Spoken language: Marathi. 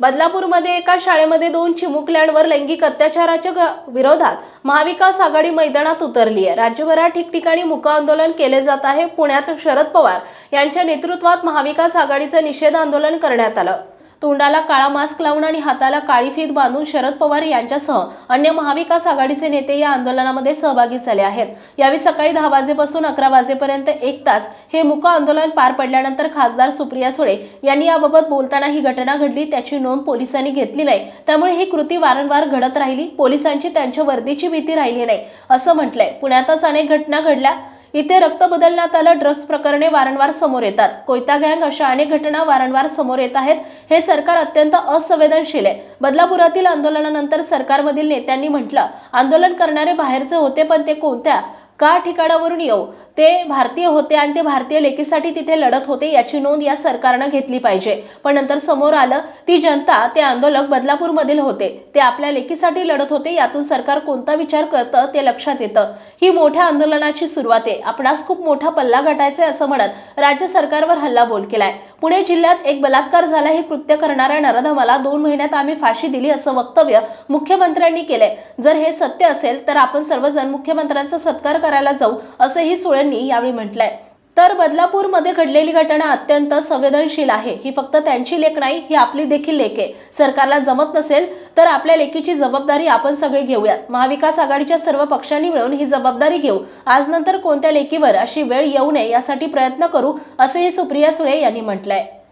बदलापूरमध्ये एका शाळेमध्ये दोन चिमुकल्यांवर लैंगिक अत्याचाराच्या ग- विरोधात महाविकास आघाडी मैदानात उतरली आहे. राज्यभरात ठिकठिकाणी मुक आंदोलन केले जात आहे. पुण्यात शरद पवार यांच्या नेतृत्वात महाविकास आघाडीचं निषेध आंदोलन करण्यात आलं. तोंडाला काळा मास्क लावून आणि हाताला काळी फीत बांधून शरद पवार यांच्यासह अन्य महाविकास आघाडीचे नेते या आंदोलनामध्ये सहभागी झाले आहेत. यावेळी सकाळी दहा वाजेपासून अकरा वाजेपर्यंत एक तास हे मुक आंदोलन पार पडल्यानंतर खासदार सुप्रिया सुळे यांनी याबाबत बोलताना ही घटना घडली. त्याची नोंद पोलिसांनी घेतली नाही. त्यामुळे ही कृती वारंवार घडत राहिली. पोलिसांची त्यांच्या वर्दीची भीती राहिली नाही असं म्हटलंय. पुण्यातच अनेक घटना घडल्या. इथे रक्त बदलण्यात आलं ड्रग्ज प्रकरणे वारंवार समोर येतात. कोयता गँग अशा अनेक घटना वारंवार समोर येत आहेत. हे सरकार अत्यंत असंवेदनशील आहे. बदलापुरातील आंदोलनानंतर सरकारमधील नेत्यांनी म्हटलं आंदोलन करणारे बाहेरचे होते पण ते कोणत्या? का ठिकाणावरून येऊ? ते भारतीय होते आणि ते भारतीय लेकीसाठी तिथे लढत होते याची नोंद या सरकारनं घेतली पाहिजे. पण नंतर समोर आलं ती जनता ते आंदोलक बदलापूरमधील होते. ते आपल्या लेकीसाठी लढत होते यातून सरकार कोणता विचार करतं ते लक्षात येतं. ही मोठ्या आंदोलनाची सुरुवात आहे. आपणास खूप मोठा पल्ला गाठायचा आहे असं म्हणत राज्य सरकारवर हल्लाबोल केलाय. पुणे जिल्ह्यात एक बलात्कार झाला हे कृत्य करणाऱ्या नरधमाला दोन महिन्यात आम्ही फाशी दिली असं वक्तव्य मुख्यमंत्र्यांनी केलंय. जर हे सत्य असेल तर आपण सर्वजण मुख्यमंत्र्यांचा सत्कार करायला जाऊ असंही यांनी यावेळी म्हटलंय तर बदलापूरमध्ये घडलेली घटना अत्यंत संवेदनशील आहे. ही फक्त त्यांची लेख नाही ही आपली देखील लेख आहे. सरकारला जमत नसेल तर आपल्या लेखीची जबाबदारी आपण सगळे घेऊयात. महाविकास आघाडीच्या सर्व पक्षांनी मिळून ही जबाबदारी घेऊ. आज नंतर कोणत्या लेखीवर अशी वेळ येऊ नये यासाठी प्रयत्न करू असेही सुप्रिया सुळे यांनी म्हटलंय.